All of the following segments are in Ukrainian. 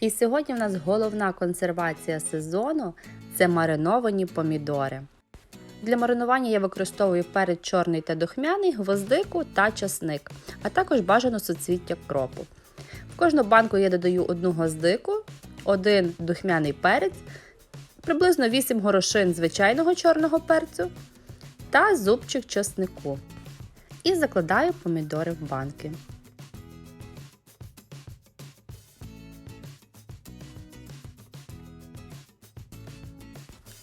І сьогодні в нас головна консервація сезону це мариновані помідори. Для маринування я використовую перець чорний та духмяний, гвоздику та часник, а також бажано суцвіття кропу. В кожну банку я додаю одну гвоздику, один духмяний перець, приблизно 8 горошин звичайного чорного перцю та зубчик часнику. І закладаю помідори в банки.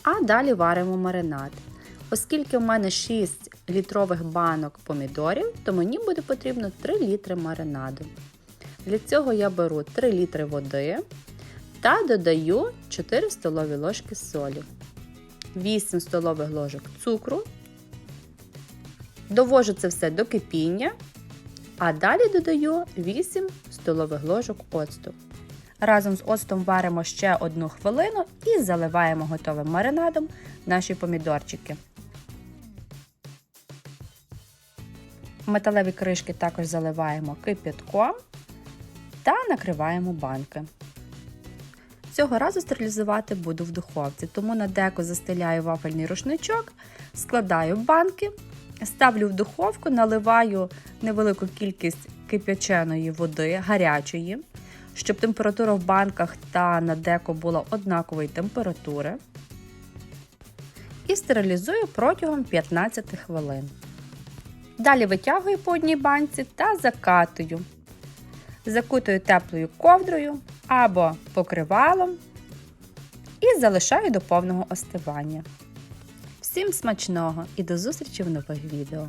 А далі варимо маринад. Оскільки в мене 6 літрових банок помідорів, то мені буде потрібно 3 літри маринаду. Для цього я беру 3 літри води та додаю 4 столові ложки солі, 8 столових ложок цукру. Довожу це все до кипіння, а далі додаю 8 столових ложок оцту. Разом з оцтом варимо ще одну хвилину і заливаємо готовим маринадом наші помідорчики. Металеві кришки також заливаємо кипятком та накриваємо банки. Цього разу стерилізувати буду в духовці, тому на деко застеляю вафельний рушничок, складаю банки, ставлю в духовку, наливаю невелику кількість кип'яченої води, гарячої, щоб температура в банках та на деко була однакової температури. І стерилізую протягом 15 хвилин. Далі витягую по одній банці та закатую. Закутую теплою ковдрою або покривалом і залишаю до повного остивання. Всім смачного і до зустрічі в нових відео!